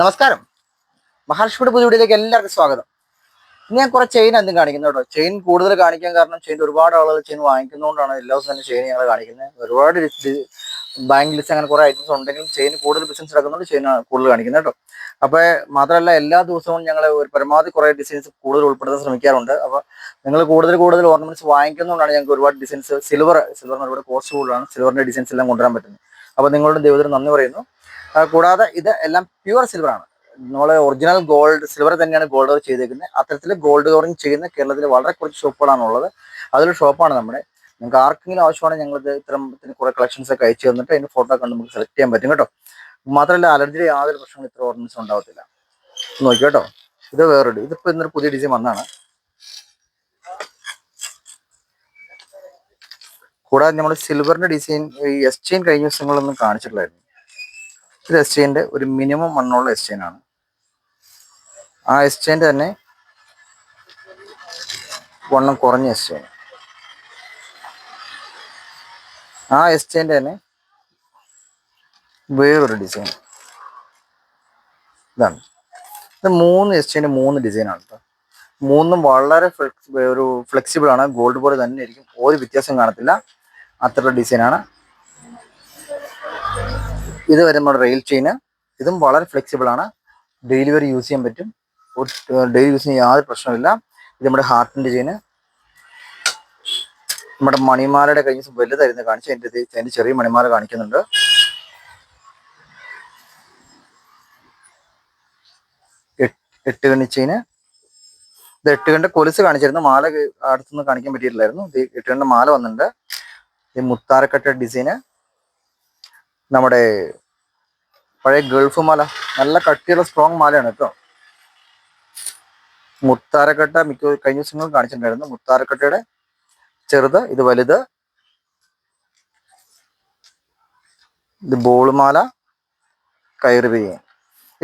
നമസ്കാരം. മഹാലക്ഷ്മിയുടെ പുതിയ വീഡിയോയിലേക്ക് എല്ലാവർക്കും സ്വാഗതം. ഞാൻ കുറെ ചെയിൻ എന്തും കാണിക്കുന്നു കേട്ടോ. ചെയിൻ കൂടുതൽ കാണിക്കാൻ കാരണം ചെയിൻ ഒരുപാട് ആളുകൾ ചെയിൻ വാങ്ങിക്കുന്നതുകൊണ്ടാണ് എല്ലാ ദിവസവും തന്നെ ചെയിൻ ഞങ്ങൾ കാണിക്കുന്നത്. ഒരുപാട് ബാങ്ക് ലിസ്റ്റ് അങ്ങനെ കുറെ ഐറ്റംസ് ഉണ്ടെങ്കിലും ചെയിൻ കൂടുതൽ ബിസിനസ് നടക്കുന്നുണ്ട് ചെയിൻ കൂടുതൽ കാണിക്കുന്നത് കേട്ടോ. അപ്പോൾ മാത്രമല്ല എല്ലാ ദിവസവും ഞങ്ങൾ ഒരു പരമാവധി കുറേ ഡിസൈൻസ് കൂടുതൽ ഉൾപ്പെടുത്താൻ ശ്രമിക്കാറുണ്ട്. അപ്പോൾ നിങ്ങൾ കൂടുതൽ കൂടുതൽ ഓർണമെന്റ്സ് വാങ്ങിക്കുന്നതുകൊണ്ടാണ് ഞങ്ങൾക്ക് ഒരുപാട് ഡിസൈൻസ് സിൽവർ സിൽവറിന് ഒരുപാട് കോസ്റ്റ് കൂടുതലാണ്. സിൽവറിന്റെ ഡിസൈൻസ് എല്ലാം കൊണ്ടുവരാൻ പറ്റുന്നത്. അപ്പോൾ നിങ്ങളുടെ ദൈവത്തിന് നന്ദി പറയുന്നു. കൂടാതെ ഇത് എല്ലാം പ്യുവർ സിൽവർ ആണ്. നമ്മൾ ഒറിജിനൽ ഗോൾഡ് സിൽവർ തന്നെയാണ് ഗോൾഡ് കവർ ചെയ്തേക്കുന്നത് അത്തരത്തിൽ ഗോൾഡ് കവറിങ് ചെയ്യുന്ന കേരളത്തിൽ വളരെ കുറച്ച് ഷോപ്പുകളാണ് ഉള്ളത് അതൊരു ഷോപ്പാണ് നമ്മുടെ. നിങ്ങൾക്ക് ആർക്കെങ്കിലും ആവശ്യമാണെങ്കിൽ ഞങ്ങളിത് ഇത്തരത്തിന് കുറെ കളക്ഷൻസ് ഒക്കെ അയച്ചു തന്നിട്ട് അതിന് ഫോട്ടോ കണ്ട് നമുക്ക് സെലക്ട് ചെയ്യാൻ പറ്റും കേട്ടോ. മാത്രമല്ല അലർജിയുടെ യാതൊരു പ്രശ്നങ്ങളും ഇത്ര ഓർഡിനൻസ് ഉണ്ടാവത്തില്ല. നോക്കി കേട്ടോ. ഇത് വേറൊരു ഇതിപ്പോ ഇന്നൊരു പുതിയ ഡിസൈൻ വന്നാണ് കൂടാതെ നമ്മൾ സിൽവറിന്റെ ഡിസൈൻ ഈ എസ് ചെയിൻ കഴിഞ്ഞ ദിവസങ്ങളൊന്നും കാണിച്ചിട്ടില്ലായിരുന്നു. ഇത് എസ് ചെയിന്റെ ഒരു മിനിമം മണ്ണുള്ള എസ് ചെയിൻ ആണ്. ആ എസ് ചെയിന്റെ തന്നെ വണ്ണം കുറഞ്ഞ എസ് ചെയിൻ ആ എസ് ചെയിന്റെ തന്നെ വേറൊരു ഡിസൈൻ ഇതാണ്. ഇത് മൂന്ന് എസ് ചെയിന്റെ മൂന്ന് ഡിസൈനാണ് കേട്ടോ മൂന്നും വളരെ ഫ്ലെക്സ് ഒരു ഫ്ലെക്സിബിൾ ആണ്. ഗോൾഡ് പോലെ തന്നെ ആയിരിക്കും. ഒരു വ്യത്യാസം കാണത്തില്ല. അത്ര ഡിസൈനാണ് ഇത് വരുമ്പോൾ റെയിൽ ചെയിന് ഇതും വളരെ ഫ്ലെക്സിബിൾ ആണ്. ഡെയിലി യൂസ് ചെയ്യാൻ പറ്റും. ഡെയിലി യൂസ് ചെയ്യാൻ യാതൊരു പ്രശ്നമില്ല ഇത് നമ്മുടെ ഹാർട്ടിന്റെ ചെയിന് നമ്മുടെ മണിമാലയുടെ കഴിഞ്ഞ വലുതായിരുന്നു കാണിച്ചു ഇത് അതിന്റെ ചെറിയ മണിമാല കാണിക്കുന്നുണ്ട്. എട്ട് എട്ട് കണ്ണി ചെയിന് ഇത് എട്ട് കണ്ട കൊലുസ് കാണിച്ചിരുന്നു. മാല അടുത്തുനിന്ന് കാണിക്കാൻ പറ്റിയിട്ടില്ലായിരുന്നു. ഇത് എട്ട് കണ്ട മാല വന്നിട്ടുണ്ട്. ഈ മുത്താരക്കട്ട ഡിസൈന് നമ്മുടെ പഴയ ഗൾഫ് മല. നല്ല കട്ടിയുള്ള സ്ട്രോങ് മലയാണ് കേട്ടോ. മുത്താരക്കട്ട മിക്ക കഴിഞ്ഞ ദിവസങ്ങൾ കാണിച്ചിട്ടുണ്ടായിരുന്നു. മുത്താരക്കട്ടയുടെ ചെറുത് ഇത് വലുത്. ഇത് ബോളുമാല മാല. കയറ് പിരിയൻ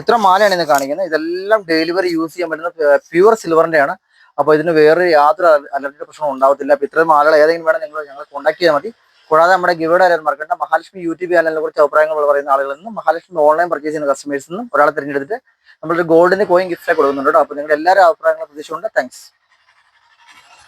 ഇത്ര മാലയാണ് ഇന്ന് കാണിക്കുന്നത്. ഇതെല്ലാം ഡെലിവറി യൂസ് ചെയ്യാൻ പറ്റുന്ന പ്യുവർ സിൽവറിന്റെ ആണ് അപ്പോൾ ഇതിന് വേറെ യാതൊരു അലർജിയുടെ പ്രശ്നം ഉണ്ടാവത്തില്ല. അപ്പോൾ ഇത്രയും മാലകൾ ഏതെങ്കിലും വേണം നിങ്ങൾ ഞങ്ങളെ കോൺടാക്ട് ചെയ്താൽ മതി. കൂടാതെ നമ്മുടെ ഗിവയുടെ എല്ലാവരും മറക്കണ്ട മഹാലക്ഷ്മി യൂട്യൂബ് ചാനലിനെ കുറിച്ച് അഭിപ്രായങ്ങൾ പറയുന്ന ആളുകളിൽ നിന്നും മഹാലക്ഷ്മി ഓൺലൈൻ പർച്ചേസ് ചെയ്യുന്ന കസ്റ്റമേഴ്സിൽ നിന്നും ഒരാളെ തിരഞ്ഞെടുത്തിട്ട് നമ്മളൊരു ഗോൾഡിന് കോയിൻ ഗിഫ്റ്റ് കൊടുക്കുന്നുണ്ട് അപ്പോൾ നിങ്ങളുടെ എല്ലാവരും അഭിപ്രായങ്ങളും പ്രതീക്ഷിച്ചുകൊണ്ട് താങ്ക്സ്